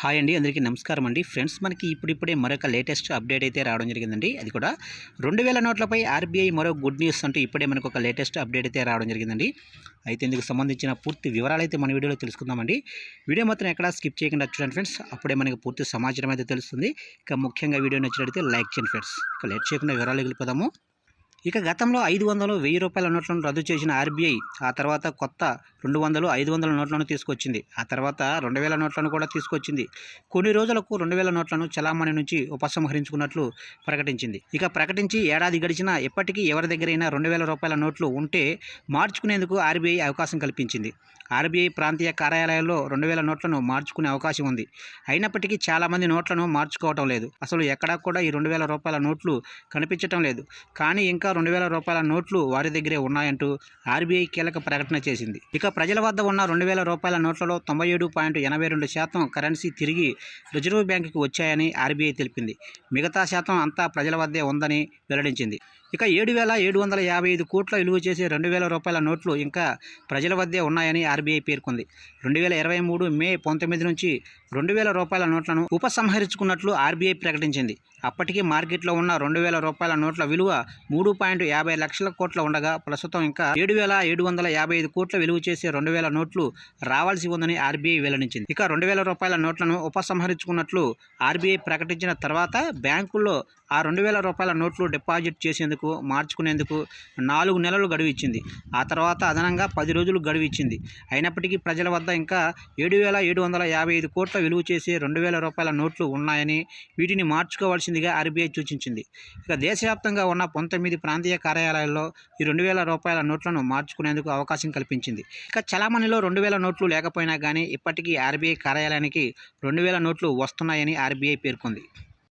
Hi అండి అందరికీ నమస్కారం అండి. ఫ్రెండ్స్ మనకి ఇప్పుడిప్పుడే మరొక లేటెస్ట్ అప్డేట్ అయితే రావడం జరిగిందండి. అది కూడా రెండు వేల నోట్లపై ఆర్బీఐ మరో గుడ్ న్యూస్ అంటూ ఇప్పుడే మనకు ఒక లేటెస్ట్ అప్డేట్ అయితే రావడం జరిగిందండి. అయితే ఇందుకు సంబంధించిన పూర్తి వివరాలు అయితే మన వీడియోలో తెలుసుకుందామండి. వీడియో మాత్రం ఎక్కడా స్కిప్ చేయకుండా చూడండి ఫ్రెండ్స్. అప్పుడే మనకి పూర్తి సమాచారం అయితే తెలుస్తుంది. ఇక ముఖ్యంగా వీడియో నచ్చినట్లయితే లైక్ చేయండి ఫ్రెండ్స్. ఇక లేట్ చేయకుండా వివరాలు వెళ్ళిపోదాము. ఇక గతంలో ఐదు వందలు వెయ్యి రూపాయల నోట్లను రద్దు చేసిన ఆర్బీఐ ఆ తర్వాత కొత్త రెండు వందలు ఐదు వందల నోట్లను తీసుకొచ్చింది. ఆ తర్వాత రెండు వేల నోట్లను కూడా తీసుకొచ్చింది. కొన్ని రోజులకు రెండు వేల నోట్లను చలామణి నుంచి ఉపసంహరించుకున్నట్లు ప్రకటించింది. ఇక ప్రకటించి ఏడాది గడిచినా ఎప్పటికీ ఎవరి దగ్గరైనా రెండు వేల రూపాయల నోట్లు ఉంటే మార్చుకునేందుకు ఆర్బీఐ అవకాశం కల్పించింది. ఆర్బీఐ ప్రాంతీయ కార్యాలయాల్లో రెండు వేల నోట్లను మార్చుకునే అవకాశం ఉంది. అయినప్పటికీ చాలామంది నోట్లను మార్చుకోవటం లేదు. అసలు ఎక్కడా కూడా ఈ రెండు వేల రూపాయల నోట్లు కనిపించటం లేదు. కానీ ఇంకా రెండు వేల రూపాయల నోట్లు వారి దగ్గరే ఉన్నాయంటూ ఆర్బీఐ కీలక ప్రకటన చేసింది. ఇక ప్రజల వద్ద ఉన్న రెండు వేల రూపాయల నోట్లలో తొంభై ఏడు పాయింట్ ఎనభై రెండు శాతం కరెన్సీ తిరిగి రిజర్వ్ బ్యాంకుకి వచ్చాయని ఆర్బీఐ తెలిపింది. మిగతా శాతం అంతా ప్రజల వద్దే ఉందని వెల్లడించింది. ఇక ఏడు వేల ఏడు వందల యాభై ఐదు కోట్ల విలువ చేసే రెండు వేల రూపాయల నోట్లు ఇంకా ప్రజల వద్దే ఉన్నాయని ఆర్బీఐ పేర్కొంది. రెండు వేల ఇరవై మూడు మే పంతొమ్మిది నుంచి రెండు వేల రూపాయల నోట్లను ఉపసంహరించుకున్నట్లు ఆర్బీఐ ప్రకటించింది. అప్పటికి మార్కెట్లో ఉన్న రెండు వేల రూపాయల నోట్ల విలువ మూడు పాయింట్ యాభై లక్షల కోట్ల ఉండగా ప్రస్తుతం ఇంకా ఏడు వేల ఏడు వందల యాభై ఐదు కోట్ల విలువ చేసే రెండు వేల నోట్లు రావాల్సి ఉందని ఆర్బీఐ వెల్లడించింది. ఇక రెండు వేల రూపాయల నోట్లను ఉపసంహరించుకున్నట్లు ఆర్బీఐ ప్రకటించిన తర్వాత బ్యాంకుల్లో ఆ రెండు వేల రూపాయల నోట్లు డిపాజిట్ చేసేందుకు మార్చుకునేందుకు నాలుగు నెలలు గడువు ఇచ్చింది. ఆ తర్వాత అదనంగా పది రోజులు గడువు ఇచ్చింది. అయినప్పటికీ ప్రజల వద్ద ఇంకా ఏడు వేల ఏడు వందల యాభై ఐదు కోట్ల విలువ చేసే రెండు వేల రూపాయల నోట్లు ఉన్నాయని వీటిని మార్చుకోవాల్సిందిగా ఆర్బీఐ సూచించింది. ఇక దేశవ్యాప్తంగా ఉన్న పంతొమ్మిది ప్రాంతీయ కార్యాలయాల్లో ఈ రెండు వేల రూపాయల నోట్లను మార్చుకునేందుకు అవకాశం కల్పించింది. ఇక చలామణిలో రెండు వేల నోట్లు లేకపోయినా కానీ ఇప్పటికీ ఆర్బీఐ కార్యాలయానికి రెండు వేల నోట్లు వస్తున్నాయని ఆర్బీఐ పేర్కొంది.